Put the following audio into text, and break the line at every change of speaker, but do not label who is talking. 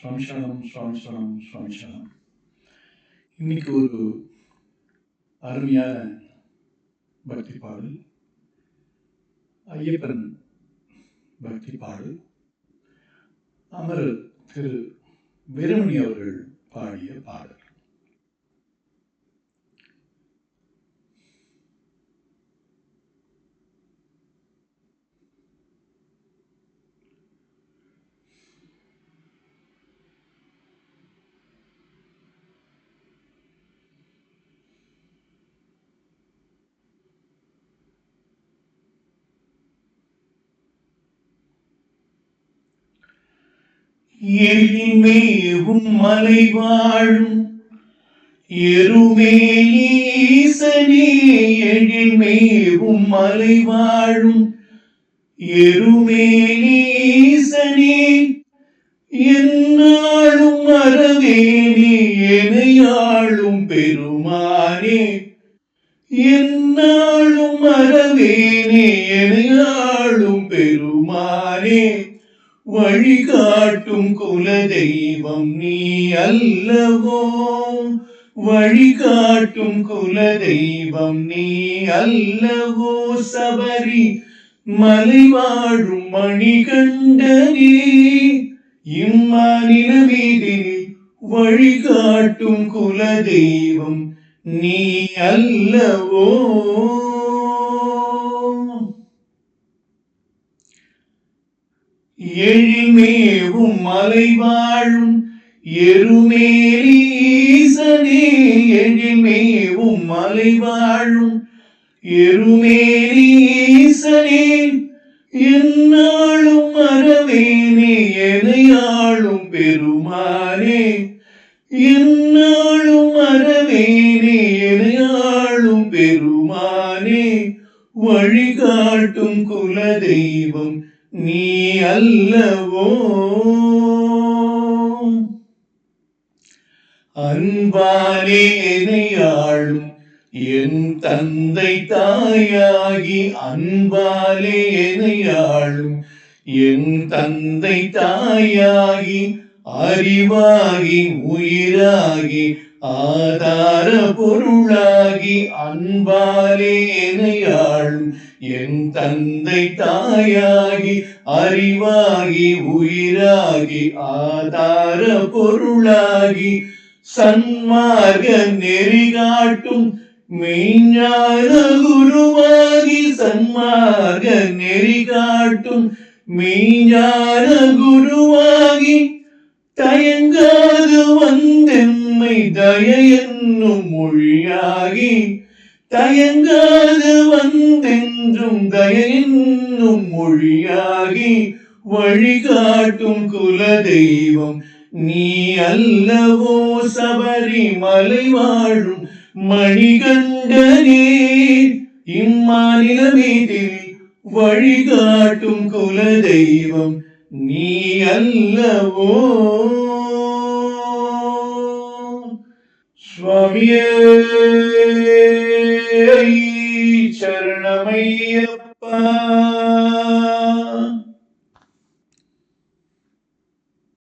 சுவாமி சரணம் சுவாமி இன்னைக்கு ஒரு அருமையான பக்தி பாடல். ஐயப்பன் பக்தி பாடல். அமரர் திரு வீரமணி அவர்கள் பாடிய பாடல். எழில்மேவும் மலை வாழும் எருமேலீசனே எழில்மேவும் மலை வாழும் எருமேலீசனே. என்னாலும் மரவேனே எனையாளும் பெருமானே. என்னாலும் மறவேனே எனையாளும் பெருமானே. வழிகாட்டும் குல தெய்வம் நீ அல்லவோ? வழிகாட்டும் குல தெய்வம் நீ அல்லவோ? சபரி மலை வாழும் மணிகண்டனே இம்மாநில மீதில் வழிகாட்டும் குல தெய்வம் நீ அல்லவோ? எழில்மேவும் மலைவாழும் எருமேலீசனே எழில்மேவும் மலைவாழும் எருமேலீசனே என்னாலும் மறவேனே எனையாளும் பெருமானே. என்னாலும் மறவேனே எனையாளும் பெருமானே. வழிகாட்டும் குல தெய்வம் நீ அல்லவோ? அன்பாலே எனையாளும் என் தந்தை தாயாகி அன்பாலே எனையாளும் என் தந்தை தாயாகி அறிவாகி உயிராகி ஆதார பொருளாகி அன்பாலே எனையாளும் என் தந்தை தாயாகி அறிவாகி உயிராகி ஆதார பொருளாகி சன்மார்க நெறிகாட்டும் மெய்ஞான குருவாகி சன்மார்க நெறிகாட்டும் மெய்ஞான குருவாகி தயங்காது வந்தெம்மை தய என்னும் மொழியாகி தயங்காது வந்தென்றும் தய என்னும் மொழியாகி வழிகாட்டும் குலதெய்வம் நீ அல்லவோ சபரிமலை வாழும் மணிகண்டனே இம்மாநில மீதில் வழிகாட்டும் குல தெய்வம் நீ அல்லவோ சுவாமியே சரணமையப்பா